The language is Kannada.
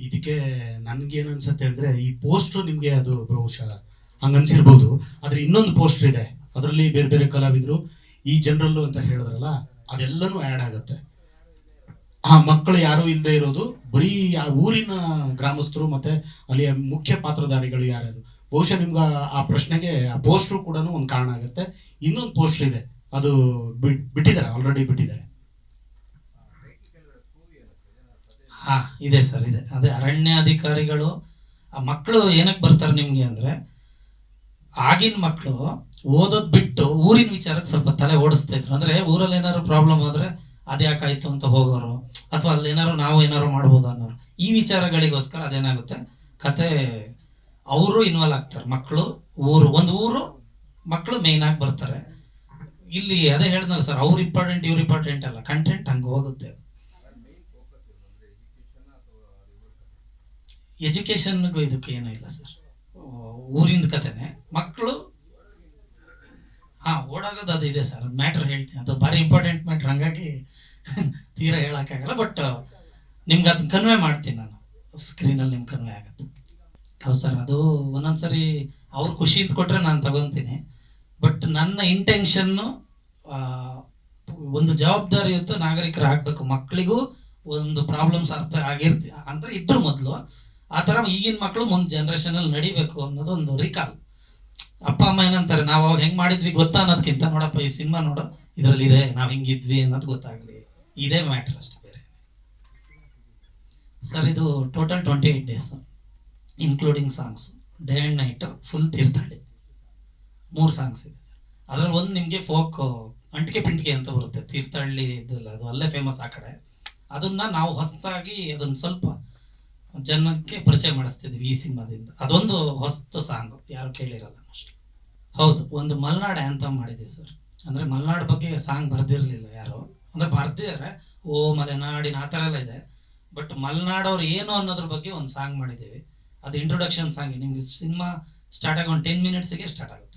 ಇದಕ್ಕೆ ನನ್ಗೇನು ಅನ್ಸುತ್ತೆ ಅಂದ್ರೆ ಈ ಪೋಸ್ಟರ್ ನಿಮ್ಗೆ ಅದು ಬಹುಶಃ ಹಂಗ ಅನ್ಸಿರ್ಬೋದು. ಆದ್ರೆ ಇನ್ನೊಂದು ಪೋಸ್ಟರ್ ಇದೆ. ಅದರಲ್ಲಿ ಬೇರೆ ಬೇರೆ ಕಲಾವಿದರು, ಈ ಜನರಲ್ಲು ಅಂತ ಹೇಳಿದ್ರಲ್ಲ, ಅದೆಲ್ಲನೂ ಆ್ಯಡ್ ಆಗುತ್ತೆ. ಆ ಮಕ್ಕಳು ಯಾರು ಇಲ್ಲದೆ ಇರೋದು, ಬರೀ ಆ ಊರಿನ ಗ್ರಾಮಸ್ಥರು ಮತ್ತೆ ಅಲ್ಲಿಯ ಮುಖ್ಯ ಪಾತ್ರಧಾರಿಗಳು ಯಾರ್ಯಾರು. ಬಹುಶಃ ನಿಮ್ಗೆ ಆ- ಆ ಪ್ರಶ್ನೆಗೆ, ಆ ಪೋಸ್ಟ್ರು ಕೂಡ ಒಂದು ಕಾರಣ ಆಗುತ್ತೆ. ಇನ್ನೊಂದು ಪೋಸ್ಟರ್ ಇದೆ. ಅದು ಬಿಟ್ಟಿದ್ದಾರೆ ಆಲ್ರೆಡಿ ಬಿಟ್ಟಿದ್ದಾರೆ. ಹಾ, ಇದೆ ಸರ್, ಇದೆ. ಅದೇ ಅರಣ್ಯ ಅಧಿಕಾರಿಗಳು ಆ ಮಕ್ಕಳು ಏನಕ್ಕೆ ಬರ್ತಾರೆ ನಿಮಗೆ ಅಂದ್ರೆ, ಆಗಿನ ಮಕ್ಕಳು ಓದೋದು ಬಿಟ್ಟು ಊರಿನ ವಿಚಾರಕ್ಕೆ ಸ್ವಲ್ಪ ತಲೆ ಓಡಿಸ್ತಾ ಇದ್ರು. ಅಂದ್ರೆ ಊರಲ್ಲಿ ಏನಾದ್ರು ಪ್ರಾಬ್ಲಮ್ ಆದರೆ ಅದ್ಯಾಕಾಯಿತು ಅಂತ ಹೋಗೋರು, ಅಥವಾ ಅಲ್ಲಿ ಏನಾದ್ರು ನಾವು ಏನಾದ್ರು ಮಾಡ್ಬೋದು ಅನ್ನೋರು. ಈ ವಿಚಾರಗಳಿಗೋಸ್ಕರ ಅದೇನಾಗುತ್ತೆ? ಕತೆ ಅವರು ಇನ್ವಾಲ್ವ್ ಆಗ್ತಾರೆ. ಮಕ್ಕಳು ಊರು, ಒಂದು ಊರು ಮಕ್ಕಳು ಆಗಿ ಬರ್ತಾರೆ. ಇಲ್ಲಿ ಅದೇ ಹೇಳಿದ್ನಲ್ಲ ಸರ್, ಅವ್ರು ಇಂಪಾರ್ಟೆಂಟ್ ಇವ್ರು ಇಂಪಾರ್ಟೆಂಟ್ ಅಲ್ಲ. ಕಂಟೆಂಟ್ ಹಂಗೆ ಹೋಗುತ್ತೆ ಅದು ಎಜುಕೇಶನ್ಗೂ ಇದಕ್ಕೆ ಏನೂ ಇಲ್ಲ ಸರ್ ಊರಿನ ಕತೆನೆ. ಮಕ್ಕಳು, ಹಾಂ ಓಡಾಗೋದು ಅದು ಇದೆ ಸರ್ ಅದು ಮ್ಯಾಟ್ರ್ ಹೇಳ್ತೀನಿ. ಅದು ಭಾರಿ ಇಂಪಾರ್ಟೆಂಟ್ ಮ್ಯಾಟ್ರ್ ಹಂಗಾಗಿ ತೀರಾ ಹೇಳೋಕ್ಕಾಗಲ್ಲ ಬಟ್ ನಿಮ್ಗೆ ಅದನ್ನ ಕನ್ವೆ ಮಾಡ್ತೀನಿ ನಾನು. ಸ್ಕ್ರೀನಲ್ಲಿ ನಿಮ್ಗೆ ಕನ್ವೆ ಆಗುತ್ತೆ. ಹೌದು ಸರ್ ಅದು ಒಂದೊಂದ್ಸರಿ ಅವ್ರ ಖುಷಿ ಕೊಟ್ಟರೆ ಕೊಟ್ರೆ ನಾನು ತಗೊತೀನಿ. ಬಟ್ ನನ್ನ ಇಂಟೆನ್ಷನ್ನು ಒಂದು ಜವಾಬ್ದಾರಿಯುತ ನಾಗರಿಕರು ಆಗಬೇಕು ಮಕ್ಕಳಿಗೂ ಒಂದು ಪ್ರಾಬ್ಲಮ್ಸ್ ಅರ್ಥ ಆಗಿರ್ತಿ ಅಂದರೆ ಇದ್ರ ಮೊದಲು ಆ ಥರ ಈಗಿನ ಮಕ್ಕಳು ಮುಂದೆ ಜನರೇಷನ್ ಅಲ್ಲಿ ನಡಿಬೇಕು ಅನ್ನೋದು ಒಂದು ರಿಕಾಲ್ ಅಪ್ಪ, ಅಮ್ಮ ಏನಂತಾರೆ, ನಾವು ಅವಾಗ ಹೆಂಗ್ ಮಾಡಿದ್ವಿ ಗೊತ್ತಾ ಅನ್ನೋದಕ್ಕಿಂತ ನೋಡಪ್ಪ, ಈ ಸಿನಿಮಾ ನೋಡು, ಇದರಲ್ಲಿ ಇದೆ, ನಾವು ಹಿಂಗಿದ್ವಿ ಅನ್ನೋದು ಗೊತ್ತಾಗ್ಲಿ. ಇದೇ ಮ್ಯಾಟ್ರ್ ಅಷ್ಟೇ ಬೇರೆ. ಸರ್, ಇದು total twenty eight days including songs day and night full Thirthahalli. ಮೂರು ಸಾಂಗ್ಸ್ ಇದೆ ಸರ್. ಅದ್ರಲ್ಲಿ ಒಂದು ನಿಮಗೆ ಫೋಕ್ ಅಂಟಿಕೆ ಪಿಂಟಿಕೆ ಅಂತ ಬರುತ್ತೆ. ತೀರ್ಥಹಳ್ಳಿ ಇದಲ್ಲ ಅದು ಅಲ್ಲೇ ಫೇಮಸ್ ಆ ಕಡೆ. ಅದನ್ನ ನಾವು ಹೊಸದಾಗಿ ಅದನ್ನ ಸ್ವಲ್ಪ ಜನಕ್ಕೆ ಪರಿಚಯ ಮಾಡಿಸ್ತಿದ್ವಿ ಈ ಸಿನಿಮಾದಿಂದ. ಅದೊಂದು ಹೊಸ್ತು ಸಾಂಗ್, ಯಾರು ಕೇಳಿರಲ್ಲ ಹೌದು, ಒಂದು ಮಲ್ನಾಡ್ ಅಂತ ಮಾಡಿದ್ದೀವಿ ಸರ್. ಅಂದ್ರೆ ಮಲೆನಾಡು ಬಗ್ಗೆ ಸಾಂಗ್ ಬರ್ದಿರ್ಲಿಲ್ಲ ಯಾರು. ಅಂದ್ರೆ ಬರ್ದಿದ್ದಾರೆ ಓ ಮಲೆನಾಡಿನ ಆ ಥರ ಎಲ್ಲ ಇದೆ. ಬಟ್ ಮಲೆನಾಡವ್ರು ಏನು ಅನ್ನೋದ್ರ ಬಗ್ಗೆ ಒಂದು ಸಾಂಗ್ ಮಾಡಿದ್ದೀವಿ. ಅದು ಇಂಟ್ರೊಡಕ್ಷನ್ ಸಾಂಗ್. ನಿಮ್ಗೆ ಸಿನಿಮಾ ಸ್ಟಾರ್ಟ್ ಆಗಿ ಒಂದು ಟೆನ್ ಮಿನಿಟ್ಸಿಗೆ ಸ್ಟಾರ್ಟ್ ಆಗುತ್ತೆ.